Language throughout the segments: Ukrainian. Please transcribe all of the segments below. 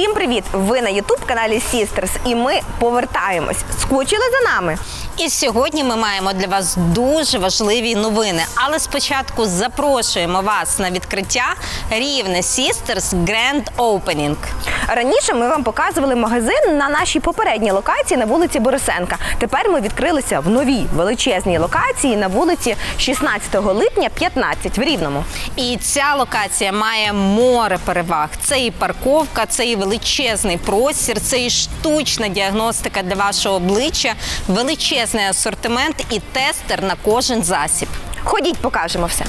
Всім привіт! Ви на ютуб каналі Sisters і ми повертаємось. Скучили за нами? І сьогодні ми маємо для вас дуже важливі новини. Але спочатку запрошуємо вас на відкриття Рівне Sisters Grand Opening. Раніше ми вам показували магазин на нашій попередній локації на вулиці Борисенка. Тепер ми відкрилися в новій величезній локації на вулиці 16 липня, 15 в Рівному. І ця локація має море переваг. Це і парковка, це і величезний простір, це і штучна діагностика для вашого обличчя, величезний асортимент і тестер на кожен засіб. Ходіть, покажемо все.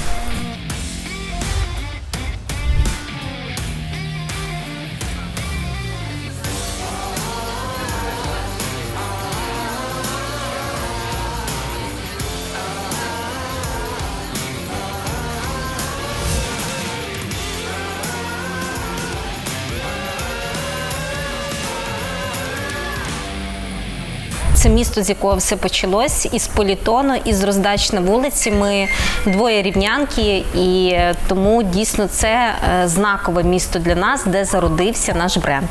Місто, з якого все почалось, із політону, із роздач на вулиці. Ми двоє рівнянки, і тому дійсно це е, знакове місто для нас, де зародився наш бренд.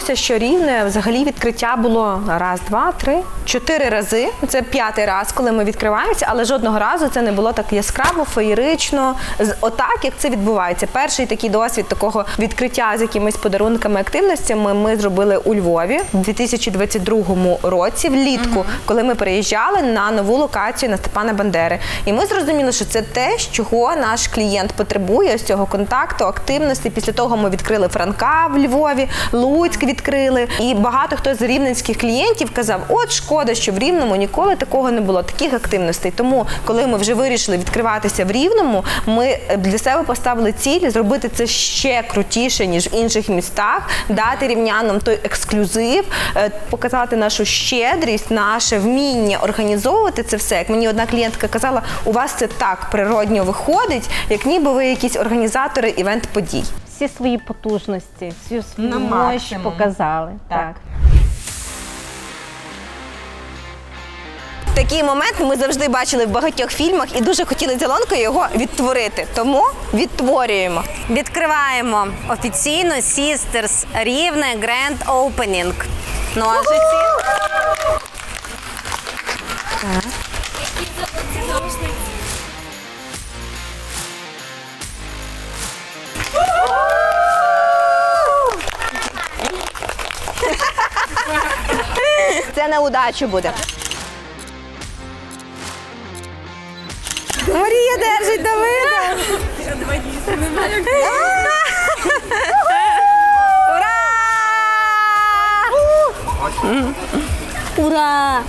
Так склалося, що рівне взагалі відкриття було раз, два, три, чотири рази. Це п'ятий раз, коли ми відкриваємося, але жодного разу це не було так яскраво, феєрично, отак, як це відбувається. Перший такий досвід такого відкриття з якимись подарунками, активностями ми зробили у Львові в 2022 році, влітку, коли ми переїжджали на нову локацію на Степана Бандери. І ми зрозуміли, що це те, чого наш клієнт потребує з цього контакту, активності. Після того ми відкрили Франка в Львові, Луцьк відкрили. І багато хто з рівненських клієнтів казав: от шкода, що в Рівному ніколи такого не було, таких активностей. Тому, коли ми вже вирішили відкриватися в Рівному, ми для себе поставили ціль зробити це ще крутіше, ніж в інших містах, дати рівнянам той ексклюзив, е, показати нашу щедрість, наше вміння організовувати це все. Як мені одна клієнтка казала, у вас це так природньо виходить, як ніби ви якісь організатори івент-подій. Всі свої потужності, всю свою На мощь максимум. показали. Так. Такий момент ми завжди бачили в багатьох фільмах і дуже хотіли з Ілонкою його відтворити. Тому відтворюємо. Відкриваємо офіційно Sisters Рівне Grand Opening. Ножиці. Це на удачу буде. Марія держить Давида. Ура! Ура!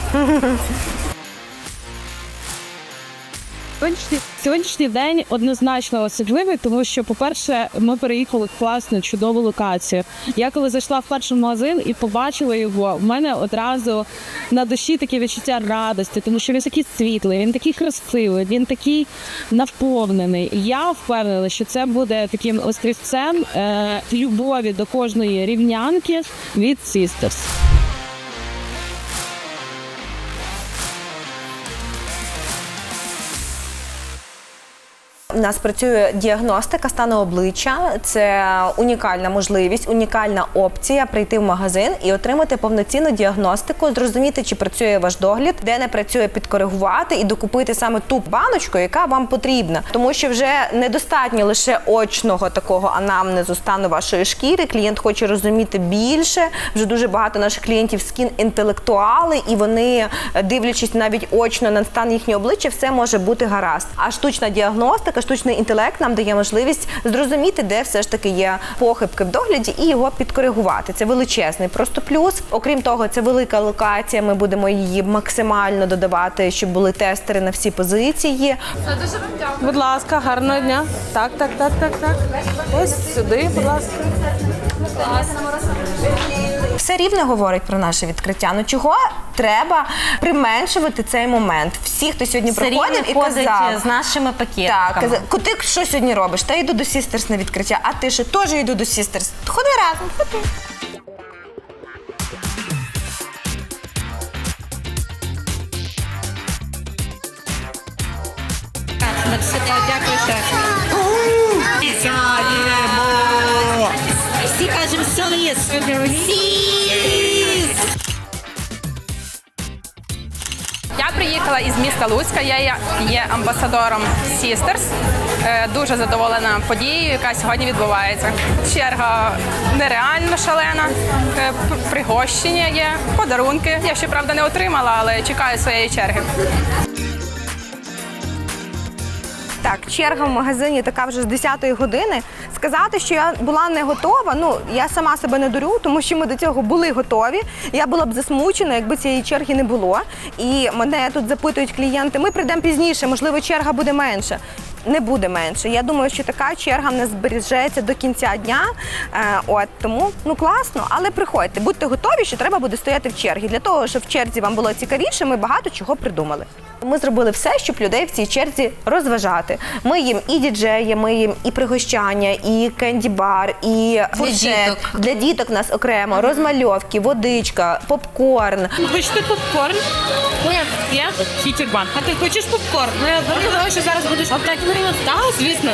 Сьогоднішній, сьогоднішній день однозначно особливий, тому що, по-перше, ми переїхали в класну, чудову локацію. Я коли зайшла в перший магазин і побачила його, в мене одразу на душі таке відчуття радості, тому що він такий світлий, він такий красивий, він такий наповнений. Я впевнена, що це буде таким острівцем е, любові до кожної рівнянки від Sisters. У нас працює діагностика стану обличчя. Це унікальна можливість, унікальна опція прийти в магазин і отримати повноцінну діагностику, зрозуміти, чи працює ваш догляд, де не працює, підкоригувати і докупити саме ту баночку, яка вам потрібна. Тому що вже недостатньо лише очного такого анамнезу стану вашої шкіри. Клієнт хоче розуміти більше. Вже дуже багато наших клієнтів скін інтелектуали, і вони, дивлячись навіть очно на стан їхнього обличчя, все може бути гаразд. А штучна діагностика, штучний інтелект нам дає можливість зрозуміти, де все ж таки є похибки в догляді, і його підкоригувати. Це величезний просто плюс. Окрім того, це велика локація. Ми будемо її максимально додавати, щоб були тестери на всі позиції. Дуже Будь ласка, гарного дня. Так, так, так, так, так. Ось сюди, будь ласка. Все рівне говорить про наше відкриття. Ну чого треба применшувати цей момент? Всі, хто сьогодні Все приходив і ходить казав. з нашими Так, пакетиками. казав, ти що сьогодні робиш? Та йду до Sisters на відкриття, а ти що теж йду до Sisters. Ходи разом, ходи. Дякую, шеф. Я приїхала із міста Луцька. Я є- амбасадором Sisters. Е, Дуже задоволена подією, яка сьогодні відбувається. Черга нереально шалена. е, Пригощення є, подарунки. Я ще правда не отримала, але чекаю своєї черги. Черга в магазині така вже з 10-ї години. Сказати, що я була не готова, ну я сама себе не дурю, тому що ми до цього були готові. Я була б засмучена, якби цієї черги не було. І мене тут запитують клієнти: ми прийдемо пізніше, можливо, черга буде менша. Не буде менше. Я думаю, що така черга нас збережеться до кінця дня. Е, от тому ну класно, але приходьте, будьте готові, що треба буде стояти в черзі. Для того, щоб в черзі вам було цікавіше, ми багато чого придумали. Ми зробили все, щоб людей в цій черзі розважати. Ми їм і діджеї, ми їм і пригощання, і кенді-бар, і фуршет. Для, Для діток нас окремо розмальовки, водичка, попкорн. Хочете попкорн? Я Фітірбан. А ти хочеш попкорн? Ну я думаю, що зараз будеш опять Так, звісно.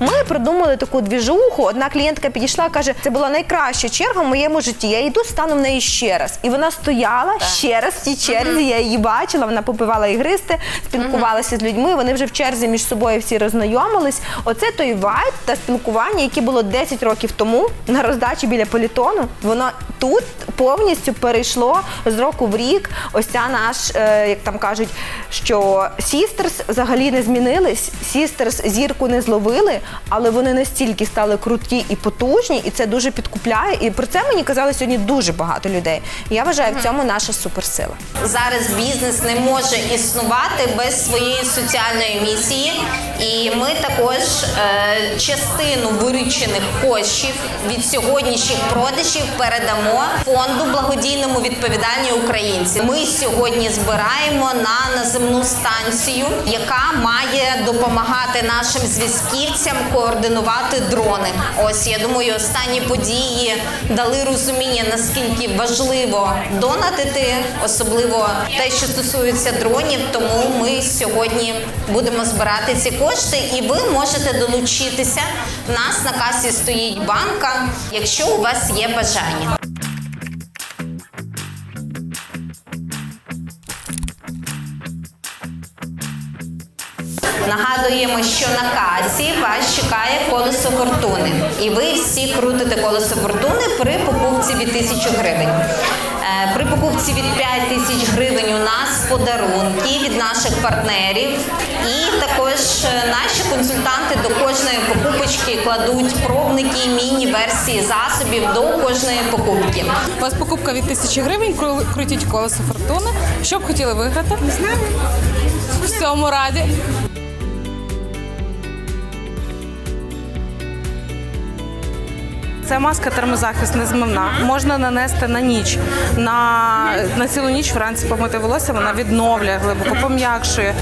Ми придумали таку двіжуху. Одна клієнтка підійшла, каже, це була найкраща черга в моєму житті. Я йду, стану в неї ще раз. І вона стояла ще раз в цій черзі. Я її бачила. Вона попивала ігристи, спілкувалася з людьми. Вони вже в черзі між собою всі роззнайомились. Оце той вайб та спілкування, яке було 10 років тому на роздачі біля політону. Воно тут повністю перейшло з року в рік. Ось ця наш, е, як там кажуть, що Сістерс взагалі не змінились. Сістерс зірку не зловили, але вони настільки стали круті і потужні, і це дуже підкупляє. І про це мені казали сьогодні дуже багато людей. Я вважаю, в цьому наша суперсила. Зараз бізнес не може існувати без своєї соціальної місії, і ми також е, частину виручених коштів від сьогоднішніх продажів передамо фонду благодійному відповідальні українці. Ми сьогодні збираємо на наземну станцію, яка має допомагати нашим зв'язківцям координувати дрони. Ось я думаю, останні події дали розуміння, наскільки важливо донатити, особливо те, що стосується дронів. Тому ми сьогодні будемо збирати ці кошти, і ви можете долучитися. У нас на касі стоїть банка, якщо у вас є бажання. Нагадуємо, що на касі вас чекає колесо фортуни, і ви всі крутите колесо фортуни при покупці від 1000 гривень. Е, При покупці від 5 тисяч гривень у нас подарунки від наших партнерів, і також е, наші консультанти до кожної покупочки кладуть пробники і міні-версії засобів до кожної покупки. У вас покупка від тисячі гривень, кру- крутіть колесо фортуни. Що б хотіли виграти? Не знаю. Всьому раді. Це маска термозахист незмивна. Можна нанести на ніч. На, на цілу ніч вранці помити волосся, вона відновлює глибоко, пом'якшує.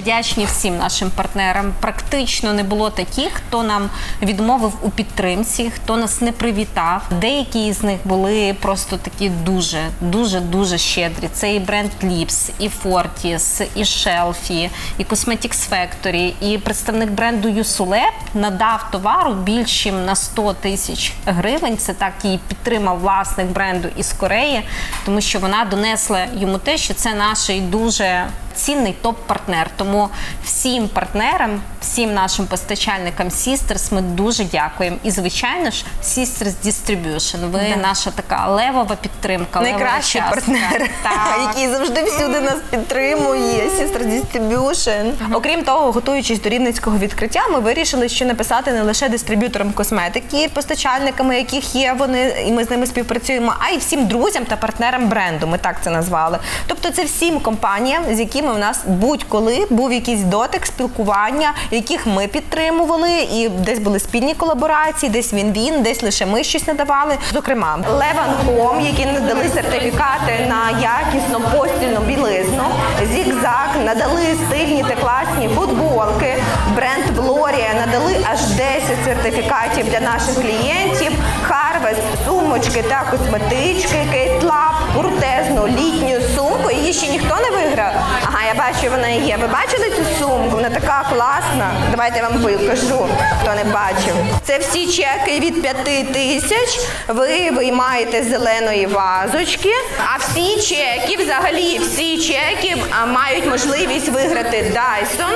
Вдячні всім нашим партнерам. Практично не було таких, хто нам відмовив у підтримці, хто нас не привітав. Деякі з них були просто такі дуже, дуже, дуже щедрі. Це і бренд Lips, і Fortis, і Shelfie, і Cosmetics Factory, і представник бренду Юсулеп надав товару більш ніж на 100 тисяч гривень. Це так і підтримав власник бренду із Кореї, тому що вона донесла йому те, що це наш дуже цінний топ-партнер. Тому всім партнерам, всім нашим постачальникам Sisters ми дуже дякуємо. І звичайно ж, Sisters Distribution. Ви наша така левова підтримка. левова Найкращий частка. партнер, Так. який завжди всюди нас підтримує. Sister Distribution. Окрім того, готуючись до рівненського відкриття, ми вирішили, що написати не лише дистриб'юторам косметики, постачальниками, яких є вони, і ми з ними співпрацюємо, а й всім друзям та партнерам бренду. Ми так це назвали. Тобто, це всім компаніям, з якими якими в нас будь-коли був якийсь дотик, спілкування, яких ми підтримували, і десь були спільні колаборації, десь він він, десь лише ми щось надавали. Зокрема, Леван Хом, які надали сертифікати на якісну постільну білизну, Зігзаг надали стильні та класні футболки. Бренд Влорія надали аж 10 сертифікатів для наших клієнтів. Харвест, сумочки та косметички, Кейт Лаб, куртезну літню сумку. Її ще ніхто не виграв. Ага, я бачу, вона є. Ви бачили цю сумку? Вона така класна. Давайте я вам покажу, хто не бачив. Це всі чеки від 5 тисяч. Ви виймаєте зеленої вазочки. А всі чеки, взагалі, всі чеки мають можливість виграти Dyson,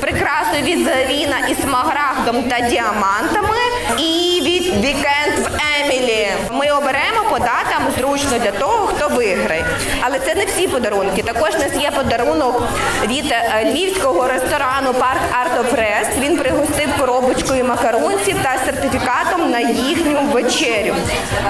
прикрасу від Заріна із смарагдом та діамантами і від Вікенд в Емілі. Ми оберемо по датам зручно для того, хто виграє. Але це не всі подарунки. Також у нас є подарунок від е, львівського ресторану Парк Арт Фрест. Він пригостив коробочкою макарунців та сертифікатом на їхню вечерю.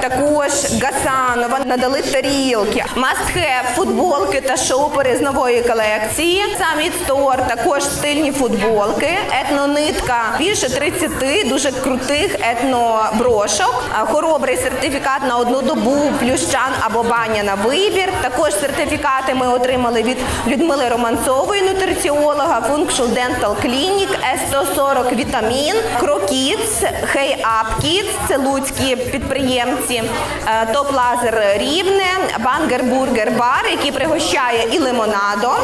Також Гасанова надали тарілки, Must футболки та шопери з нової колекції. Summit Store також стильні футболки, етнонитка більше 30 дуже крутих етноброшок. А, Хоробрий сертифікат на одну добу, плющан або баня на вибір. Також сертифікати ми отримали від Людмили Романцової, нутриціолога, Functional Dental Clinic, S140 Вітамін, Крокіц, Hey Up Kids, це луцькі підприємці, е, Топ Лазер Рівне, Бангер Бургер Бар, який пригощає і лимонадом.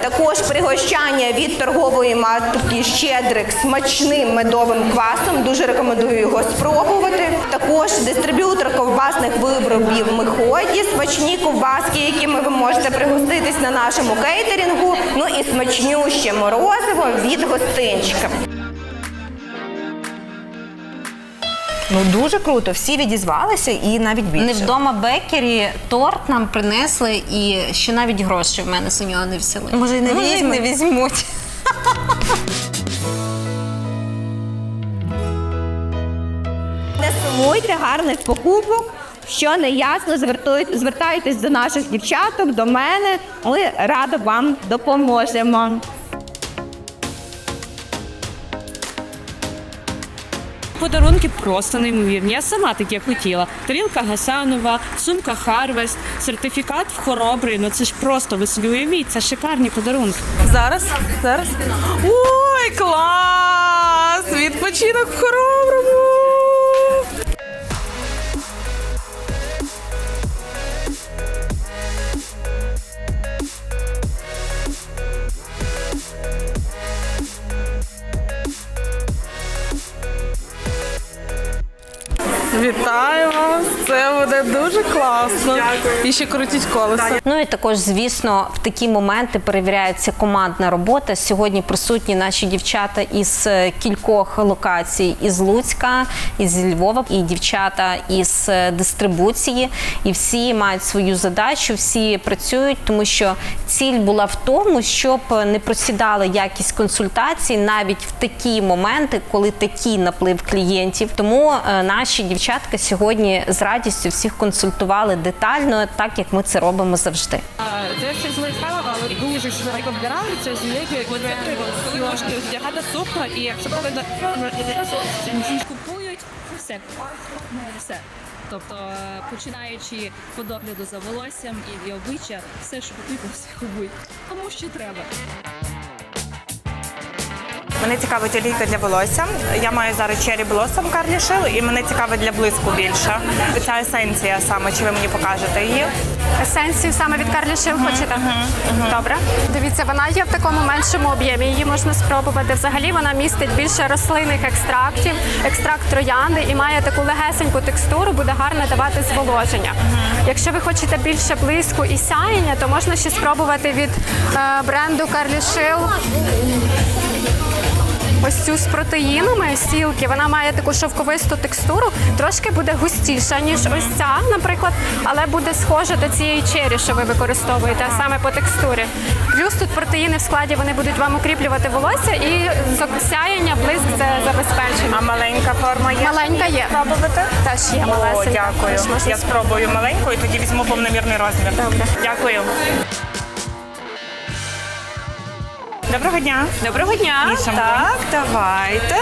Також пригощання від торгової марки Щедрик смачним медовим квасом. Дуже рекомендую його спробувати. Також дистриб'ютор ковбасних виробів Миході, смачні ковбаски, якими ви можете пригоститись на нашому кейтерінгу. Ну і смачнюще морозиво від гостинчика. Ну дуже круто. Всі відізвалися і навіть більше. Невдома Бекері торт нам принесли, і ще навіть гроші в мене з нього не взяли. Може, й не візьмуть? Сумуйте гарних покупок. Що не ясно, звертайтесь до наших дівчаток, до мене. Ми радо вам допоможемо. Подарунки просто неймовірні. Я сама таке хотіла. Тарілка Гасанова, сумка Харвест, сертифікат в хоробрий. Ну це ж просто ви собі уявіть, це шикарні подарунки. Зараз, зараз. Ой, клас! Відпочинок в хороброму. Вітаю вас! Це буде дуже класно. І ще крутіть колесо. Ну і також, звісно, в такі моменти перевіряється командна робота. Сьогодні присутні наші дівчата із е, кількох локацій із Луцька, із Львова, і дівчата із е, дистрибуції. І всі мають свою задачу, всі працюють, тому що ціль була в тому, щоб не просідала якість консультацій навіть в такі моменти, коли такий наплив клієнтів. Тому е, наші дівчатка сьогодні з радістю всіх консультували детально, так як ми це робимо завжди. Це все злий справа, але дуже швидко вбираються, злики, трошки вдягати сукна і якщо коли купують, все, все. Тобто, е, починаючи по догляду за волоссям і обличчя, все, що потрібно, все купують. Тому що треба. Мене цікавить олійка для волосся. Я маю зараз Cherry Blossom Carly Shill, і мене цікавить для блиску більше. Ця есенція саме, чи ви мені покажете її? Есенцію саме від Карлі Шив хочете? Добре. Дивіться, вона є в такому меншому об'ємі. Її можна спробувати. Взагалі вона містить більше рослинних екстрактів, екстракт троянди і має таку легесеньку текстуру, буде гарно давати зволоження. Якщо ви хочете більше блиску і сяєння, то можна ще спробувати від е, бренду Карлі Шил. Ось цю з протеїнами сілки, вона має таку шовковисту текстуру, трошки буде густіша, ніж ось ця, наприклад, але буде схожа до цієї чері, що ви використовуєте саме по текстурі. Плюс тут протеїни в складі вони будуть вам укріплювати волосся і сяєння, блиск це забезпечено. А маленька форма є? Маленька є. Пробувати? Теж є О, малесенька. дякую. Я спробую маленьку і тоді візьму повномірний розмір. Добре. Дякую. Доброго дня. Доброго дня. І шампунь. Так, давайте.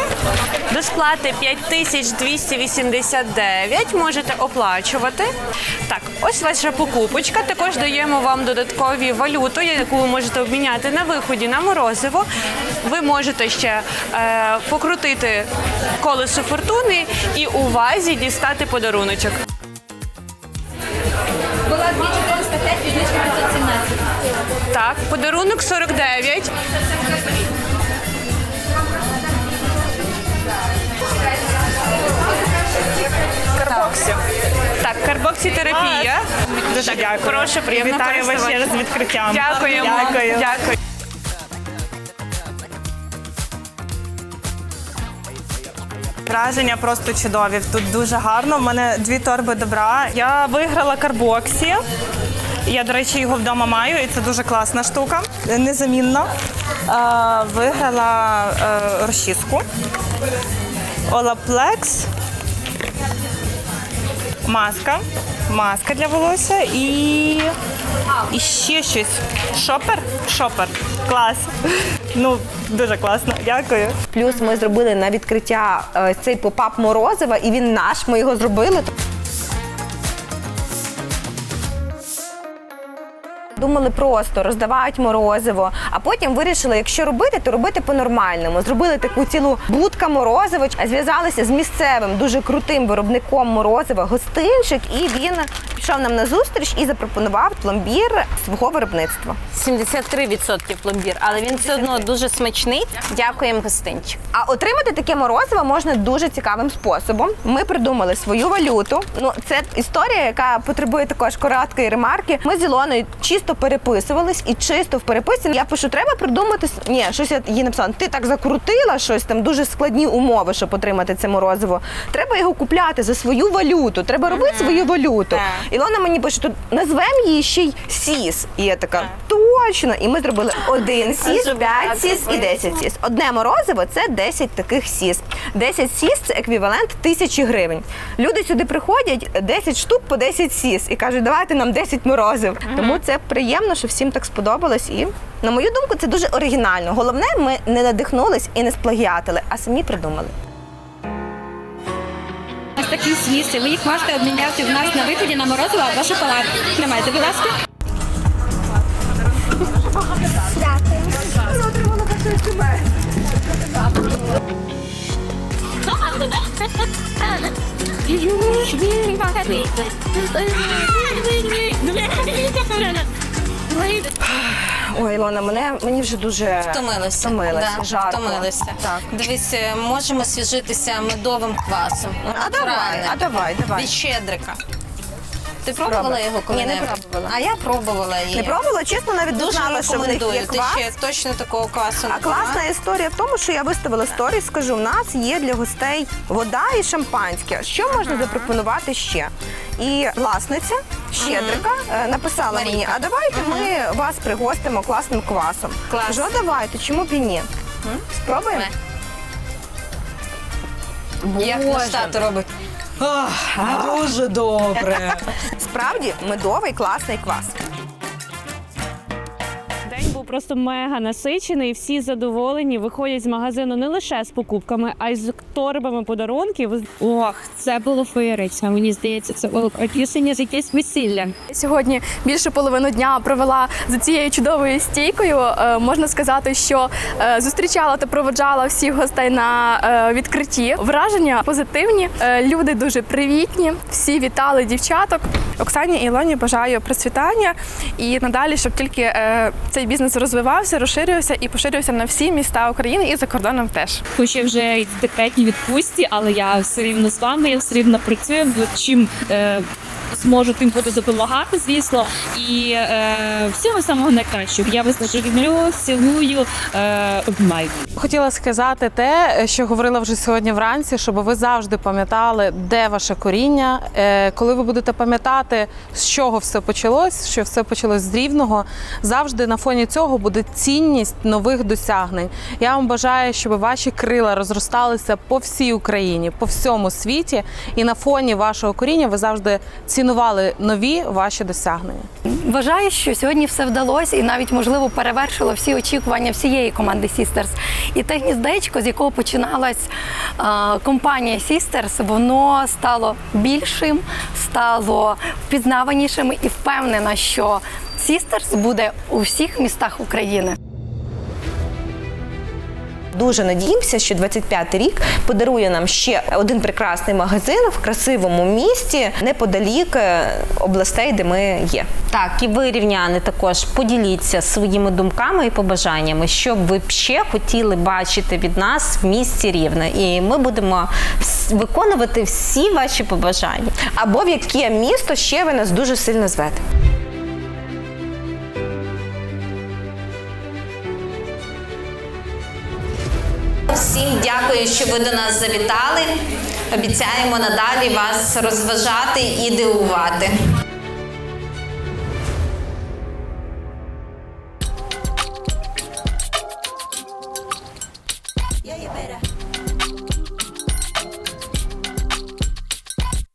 До сплати 5289 можете оплачувати. Так, ось ваша покупочка. Також даємо вам додаткові валюту, яку ви можете обміняти на виході на морозиво. Ви можете ще е, покрутити колесо фортуни і у вазі дістати подаруночок. Була 2405, піднижка 517. Так, подарунок 49. Карбоксі. Так, карбоксітерапія. Дуже Так, дякую. прошу, приємно Вітаю вас ще раз з відкриттям. Дякуємо. Дякую. Дякую. Враження просто чудові. Тут дуже гарно. У мене дві торби добра. Я виграла карбоксі. Я, до речі, його вдома маю, і це дуже класна штука, незамінна. Е, Виграла е, розчіску. Олаплекс. Маска. Маска для волосся і, і ще щось. Шопер? Шопер. Клас. Ну, дуже класно. Дякую. Плюс ми зробили на відкриття е, цей попап морозива, і він наш. Ми його зробили. Думали просто роздавають морозиво, а потім вирішили, якщо робити, то робити по-нормальному. Зробили таку цілу будка морозиво, зв'язалися з місцевим дуже крутим виробником морозива гостинчик, і він пішов нам на зустріч і запропонував пломбір свого виробництва. 73% пломбір, але він все одно дуже смачний. Дякуємо гостинчик. А отримати таке морозиво можна дуже цікавим способом. Ми придумали свою валюту. Ну, це історія, яка потребує також короткої ремарки. Ми з Ілоною чисто переписувались і чисто в переписці. Я пишу, треба придумати Ні, щось я їй написала. Ти так закрутила щось там дуже складні умови, щоб отримати це морозиво. Треба його купляти за свою валюту. Треба робити свою валюту. Ілона мені пише, тут назвемо її ще й сіс. І я така, точно. І ми зробили один сіс, п'ять сіс і 10 сіс. Одне морозиво це 10 таких сіс. 10 сіс це еквівалент тисячі гривень. Люди сюди приходять 10 штук по 10 сіс і кажуть, давайте нам 10 морозив. Тому це приємно, що всім так сподобалось. І на мою думку, це дуже оригінально. Головне, ми не надихнулись і не сплагіатили, а самі придумали. Такі сміси. Ви їх можете обміняти в нас на виході на морозиво або шоколад. Тримайте, будь ласка. Ой, Ілона, мене мені вже дуже Втомилися. втомилася. Да, жарко. втомилися. Так. Дивись, е, можемо свіжитися медовим квасом. А давай, Натуральним. а давай, давай. Від щедрика. Ти пробувала його коли-небудь? не пробувала. А я пробувала її. Не пробувала, чесно, навіть не Дуже знала, що в них рекомендую. є Ти квас. ще точно такого квасу не А класна історія в тому, що я виставила сторіс, скажу, в нас є для гостей вода і шампанське. Що можна запропонувати ще? І власниця щедрика е, написала Марійка. мені, а давайте ми вас пригостимо класним квасом. Клас. Кажу, а давайте, чому б і ні? Спробуємо? Як тато робить. Дуже добре. Справді медовий класний квас. Просто мега насичений. Всі задоволені. Виходять з магазину не лише з покупками, а й з торбами подарунків. Ох, це було феєрично. Мені здається, це було одісення з якесь весілля. Сьогодні більше половину дня провела за цією чудовою стійкою. Е, Можна сказати, що е, зустрічала та проводжала всіх гостей на е, відкритті. Враження позитивні, е, люди дуже привітні. Всі вітали дівчаток. Оксані і Ілоні бажаю процвітання і надалі, щоб тільки е, цей бізнес розвивався, розширювався і поширювався на всі міста України і за кордоном теж. Хоч я вже в відпустці, але я все рівно з вами, я все рівно працюю. Чим е, зможу, тим буду допомагати, звісно. І е, всього самого найкращого. Я вас дуже люблю, цілую, е, обіймаю. Хотіла сказати те, що говорила вже сьогодні вранці, щоб ви завжди пам'ятали, де ваше коріння. Е, Коли ви будете пам'ятати, з чого все почалось, що все почалось з рівного, завжди на фоні цього буде цінність нових досягнень. Я вам бажаю, щоб ваші крила розросталися по всій Україні, по всьому світі, і на фоні вашого коріння ви завжди цінували руйнували нові ваші досягнення? Вважаю, що сьогодні все вдалося і навіть можливо перевершило всі очікування всієї команди Sisters. І те гніздечко, з якого починалась компанія Sisters, воно стало більшим, стало впізнаванішим і впевнена, що Sisters буде у всіх містах України. Дуже надіємося, що 25-й рік подарує нам ще один прекрасний магазин в красивому місті неподалік е, областей, де ми є. Так, і ви, рівняни, також поділіться своїми думками і побажаннями, що б ви ще хотіли бачити від нас в місті Рівне. І ми будемо виконувати всі ваші побажання. Або в яке місто ще ви нас дуже сильно звете. Дякую, що ви до нас завітали. Обіцяємо надалі вас розважати і дивувати.